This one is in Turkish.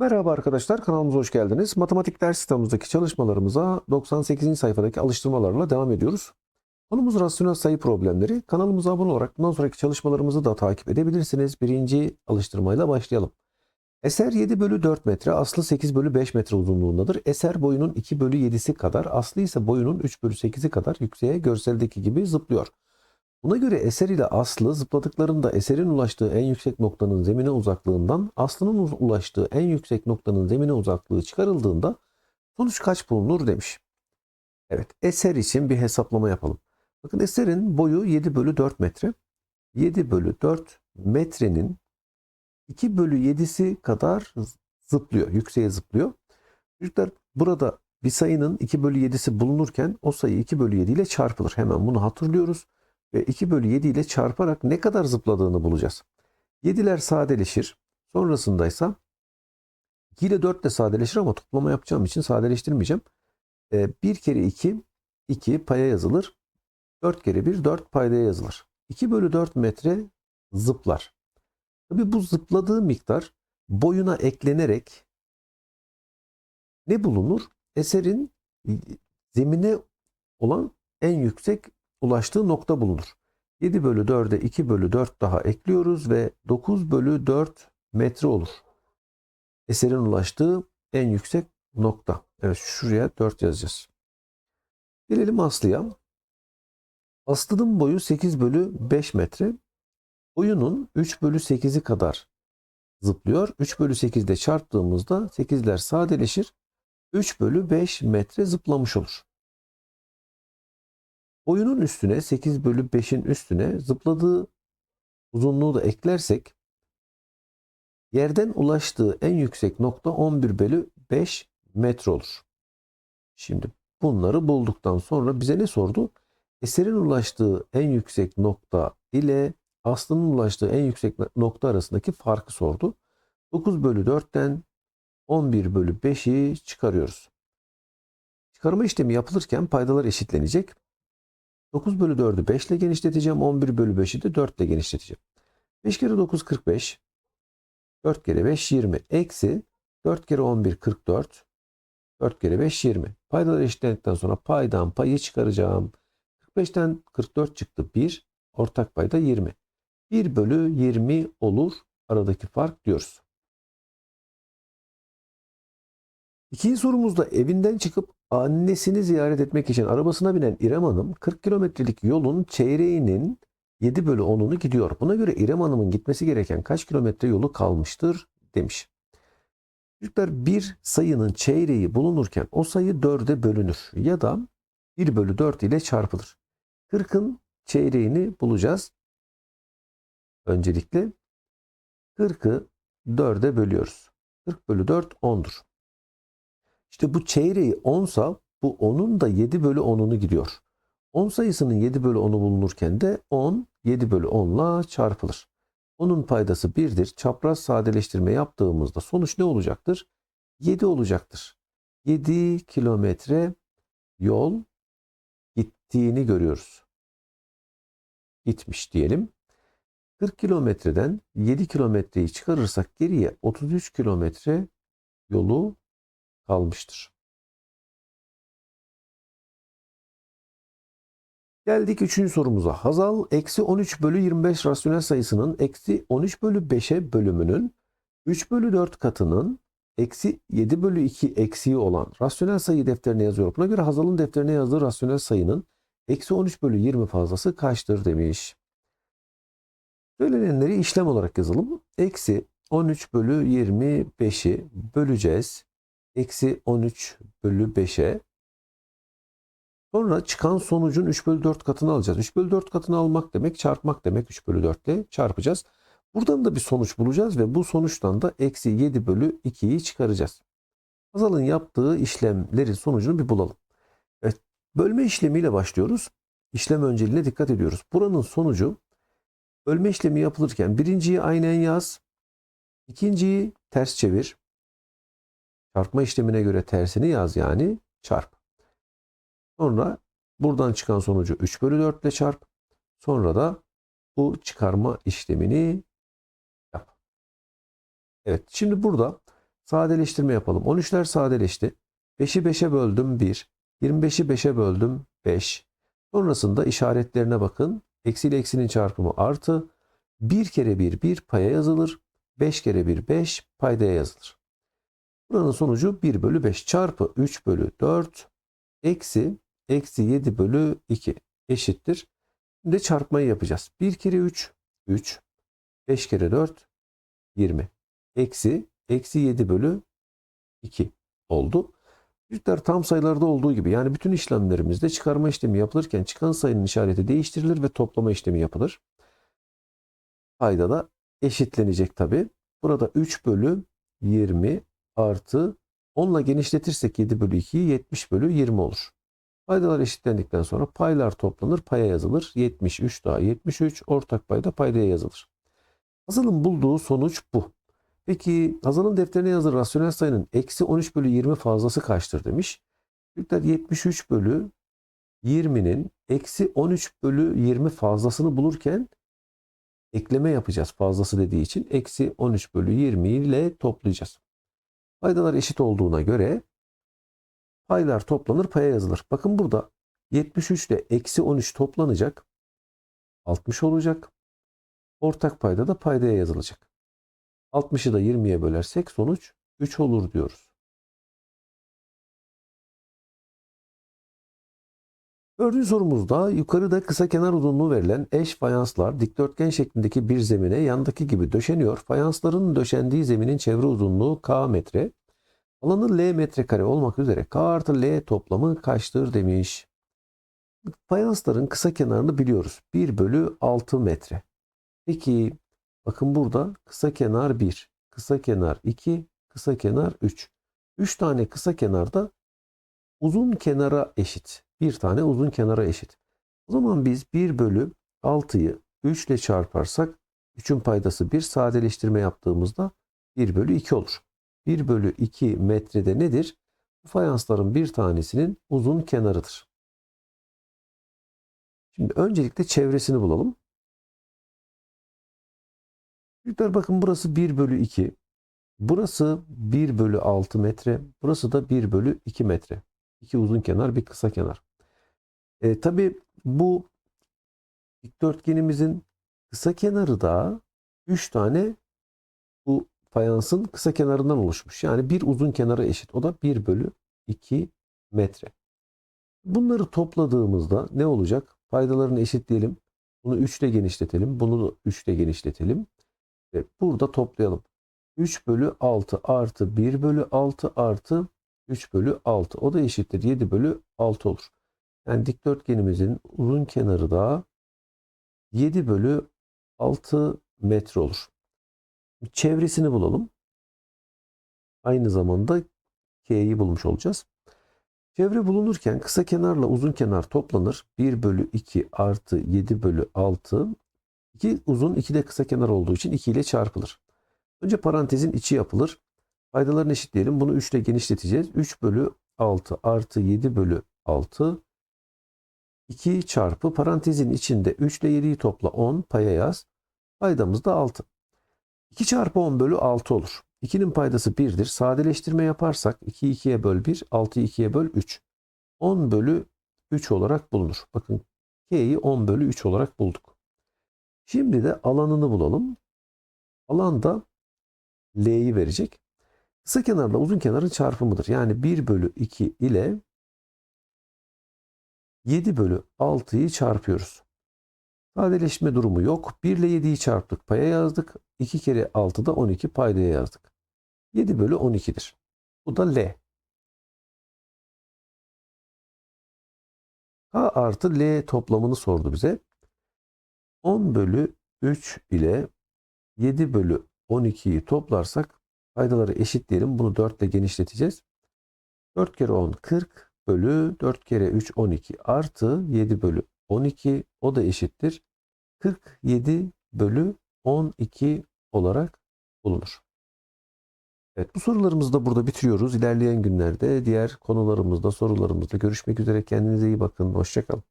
Merhaba arkadaşlar, kanalımıza hoş geldiniz. Matematik ders kitabımızdaki çalışmalarımıza 98. sayfadaki alıştırmalarla devam ediyoruz. Konumuz rasyonel sayı problemleri. Kanalımıza abone olarak bundan sonraki çalışmalarımızı da takip edebilirsiniz. Birinci alıştırmayla başlayalım. Eser 7 bölü 4 metre, Aslı 8 bölü 5 metre uzunluğundadır. Eser boyunun 2 bölü 7'si kadar, Aslı ise boyunun 3 bölü 8'i kadar yükseğe görseldeki gibi zıplıyor. Buna göre eser ile aslı zıpladıklarında eserin ulaştığı en yüksek noktanın zemine uzaklığından aslının ulaştığı en yüksek noktanın zemine uzaklığı çıkarıldığında sonuç kaç bulunur demiş. Evet eser için bir hesaplama yapalım. Bakın eserin boyu 7 bölü 4 metre. 7 bölü 4 metrenin 2 bölü 7'si kadar zıplıyor, yükseğe zıplıyor. Çocuklar burada bir sayının 2 bölü 7'si bulunurken o sayı 2 bölü 7 ile çarpılır. Hemen bunu hatırlıyoruz 2 bölü 7 ile çarparak ne kadar zıpladığını bulacağız. 7'ler sadeleşir. Sonrasında ise 2 ile 4 de sadeleşir ama toplama yapacağım için sadeleştirmeyeceğim. 1 kere 2, 2 paya yazılır. 4 kere 1, 4 paydaya yazılır. 2 bölü 4 metre zıplar. Tabi bu zıpladığı miktar boyuna eklenerek ne bulunur? Eserin zemine olan en yüksek ulaştığı nokta bulunur. 7 bölü 4'e 2 bölü 4 daha ekliyoruz ve 9 bölü 4 metre olur. Eserin ulaştığı en yüksek nokta. Evet şuraya 4 yazacağız. Gelelim Aslı'ya. Aslı'nın boyu 8 bölü 5 metre. Boyunun 3 bölü 8'i kadar zıplıyor. 3 bölü 8'de çarptığımızda 8'ler sadeleşir. 3 bölü 5 metre zıplamış olur. Boyunun üstüne 8 bölü 5'in üstüne zıpladığı uzunluğu da eklersek yerden ulaştığı en yüksek nokta 11 bölü 5 metre olur. Şimdi bunları bulduktan sonra bize ne sordu? Eserin ulaştığı en yüksek nokta ile Aslı'nın ulaştığı en yüksek nokta arasındaki farkı sordu. 9 bölü 4'ten 11 bölü 5'i çıkarıyoruz. Çıkarma işlemi yapılırken paydalar eşitlenecek. 9 bölü 4'ü 5 ile genişleteceğim. 11 bölü 5'i de 4 ile genişleteceğim. 5 kere 9 45. 4 kere 5 20. Eksi 4 kere 11 44. 4 kere 5 20. Paydaları eşitlendikten sonra paydan payı çıkaracağım. 45'ten 44 çıktı 1. Ortak payda 20. 1 bölü 20 olur. Aradaki fark diyoruz. İkinci sorumuzda evinden çıkıp annesini ziyaret etmek için arabasına binen İrem Hanım 40 kilometrelik yolun çeyreğinin 7 bölü 10'unu gidiyor. Buna göre İrem Hanım'ın gitmesi gereken kaç kilometre yolu kalmıştır demiş. Çocuklar bir sayının çeyreği bulunurken o sayı 4'e bölünür ya da 1 bölü 4 ile çarpılır. 40'ın çeyreğini bulacağız. Öncelikle 40'ı 4'e bölüyoruz. 40 bölü 4 10'dur. İşte bu çeyreği 10 sa bu 10'un da 7 bölü 10'unu gidiyor. 10 sayısının 7 bölü 10'u bulunurken de 10 7 bölü 10 ile çarpılır. Onun paydası 1'dir. Çapraz sadeleştirme yaptığımızda sonuç ne olacaktır? 7 olacaktır. 7 kilometre yol gittiğini görüyoruz. Gitmiş diyelim. 40 kilometreden 7 kilometreyi çıkarırsak geriye 33 kilometre yolu kalmıştır. Geldik üçüncü sorumuza. Hazal eksi 13 bölü 25 rasyonel sayısının eksi 13 bölü 5'e bölümünün 3 bölü 4 katının eksi 7 bölü 2 eksiği olan rasyonel sayı defterine yazıyor. Buna göre Hazal'ın defterine yazdığı rasyonel sayının eksi 13 bölü 20 fazlası kaçtır demiş. Söylenenleri işlem olarak yazalım. Eksi 13 bölü 25'i böleceğiz. Eksi 13 bölü 5'e. Sonra çıkan sonucun 3 bölü 4 katını alacağız. 3 bölü 4 katını almak demek çarpmak demek 3 bölü 4 ile çarpacağız. Buradan da bir sonuç bulacağız ve bu sonuçtan da eksi 7 bölü 2'yi çıkaracağız. Hazal'ın yaptığı işlemlerin sonucunu bir bulalım. Evet, bölme işlemiyle başlıyoruz. İşlem önceliğine dikkat ediyoruz. Buranın sonucu bölme işlemi yapılırken birinciyi aynen yaz. ikinciyi ters çevir. Çarpma işlemine göre tersini yaz yani çarp. Sonra buradan çıkan sonucu 3 bölü 4 ile çarp. Sonra da bu çıkarma işlemini yap. Evet şimdi burada Sadeleştirme yapalım. 13'ler sadeleşti. 5'i 5'e böldüm 1. 25'i 5'e böldüm 5. Sonrasında işaretlerine bakın. Eksi ile eksinin çarpımı artı. 1 kere 1 1 paya yazılır. 5 kere 1 5 paydaya yazılır. Buranın sonucu 1 bölü 5 çarpı 3 bölü 4 eksi eksi 7 bölü 2 eşittir. Şimdi çarpmayı yapacağız. 1 kere 3 3 5 kere 4 20 eksi eksi 7 bölü 2 oldu. Çocuklar tam sayılarda olduğu gibi yani bütün işlemlerimizde çıkarma işlemi yapılırken çıkan sayının işareti değiştirilir ve toplama işlemi yapılır. Payda da eşitlenecek tabi. Burada 3 bölü 20 artı 10 ile genişletirsek 7 bölü 2'yi 70 bölü 20 olur. Paydalar eşitlendikten sonra paylar toplanır paya yazılır. 73 daha 73 ortak payda paydaya yazılır. Hazal'ın bulduğu sonuç bu. Peki Hazal'ın defterine yazılı rasyonel sayının eksi 13 bölü 20 fazlası kaçtır demiş. Çocuklar 73 bölü 20'nin eksi 13 bölü 20 fazlasını bulurken ekleme yapacağız fazlası dediği için. Eksi 13 bölü 20 ile toplayacağız. Paydalar eşit olduğuna göre paylar toplanır paya yazılır. Bakın burada 73 ile eksi 13 toplanacak. 60 olacak. Ortak payda da paydaya yazılacak. 60'ı da 20'ye bölersek sonuç 3 olur diyoruz. Dördüncü sorumuzda yukarıda kısa kenar uzunluğu verilen eş fayanslar dikdörtgen şeklindeki bir zemine yandaki gibi döşeniyor. Fayansların döşendiği zeminin çevre uzunluğu k metre. Alanı L metrekare olmak üzere K artı L toplamı kaçtır demiş. Fayansların kısa kenarını biliyoruz. 1 bölü 6 metre. Peki bakın burada kısa kenar 1, kısa kenar 2, kısa kenar 3. 3 tane kısa kenarda uzun kenara eşit. Bir tane uzun kenara eşit. O zaman biz 1 bölü 6'yı 3 ile çarparsak 3'ün paydası 1 sadeleştirme yaptığımızda 1 bölü 2 olur. 1 bölü 2 metrede nedir? Bu fayansların bir tanesinin uzun kenarıdır. Şimdi öncelikle çevresini bulalım. Çocuklar bakın burası 1 bölü 2. Burası 1 bölü 6 metre. Burası da 1 bölü 2 metre. İki uzun kenar bir kısa kenar. E, Tabi bu dikdörtgenimizin kısa kenarı da 3 tane bu fayansın kısa kenarından oluşmuş. Yani bir uzun kenara eşit. O da 1 bölü 2 metre. Bunları topladığımızda ne olacak? Paydalarını eşitleyelim. Bunu 3 ile genişletelim. Bunu da 3 ile genişletelim. Ve burada toplayalım. 3 bölü 6 artı 1 bölü 6 artı 3 bölü 6. O da eşittir 7 bölü 6 olur. Yani dikdörtgenimizin uzun kenarı da 7 bölü 6 metre olur. Çevresini bulalım. Aynı zamanda K'yi bulmuş olacağız. Çevre bulunurken kısa kenarla uzun kenar toplanır. 1 bölü 2 artı 7 bölü 6. 2 uzun 2 de kısa kenar olduğu için 2 ile çarpılır. Önce parantezin içi yapılır. Paydalarını eşitleyelim. Bunu 3 ile genişleteceğiz. 3 bölü 6 artı 7 bölü 6. 2 çarpı parantezin içinde 3 ile 7'yi topla 10 paya yaz. Paydamız da 6. 2 çarpı 10 bölü 6 olur. 2'nin paydası 1'dir. Sadeleştirme yaparsak 2'yi 2'ye böl 1, 6'yı 2'ye böl 3. 10 bölü 3 olarak bulunur. Bakın K'yi 10 bölü 3 olarak bulduk. Şimdi de alanını bulalım. Alan da L'yi verecek. Kısa kenarla uzun kenarın çarpımıdır. Yani 1 bölü 2 ile 7 bölü 6'yı çarpıyoruz. Sadeleşme durumu yok. 1 ile 7'yi çarptık. Paya yazdık. 2 kere 6'da 12 paydaya yazdık. 7 bölü 12'dir. Bu da L. K artı L toplamını sordu bize. 10 bölü 3 ile 7 bölü 12'yi toplarsak paydaları eşitleyelim. Bunu 4 ile genişleteceğiz. 4 kere 10 40 bölü 4 kere 3 12 artı 7 bölü 12 o da eşittir. 47 bölü 12 olarak bulunur. Evet bu sorularımızı da burada bitiriyoruz. İlerleyen günlerde diğer konularımızda sorularımızda görüşmek üzere. Kendinize iyi bakın. Hoşçakalın.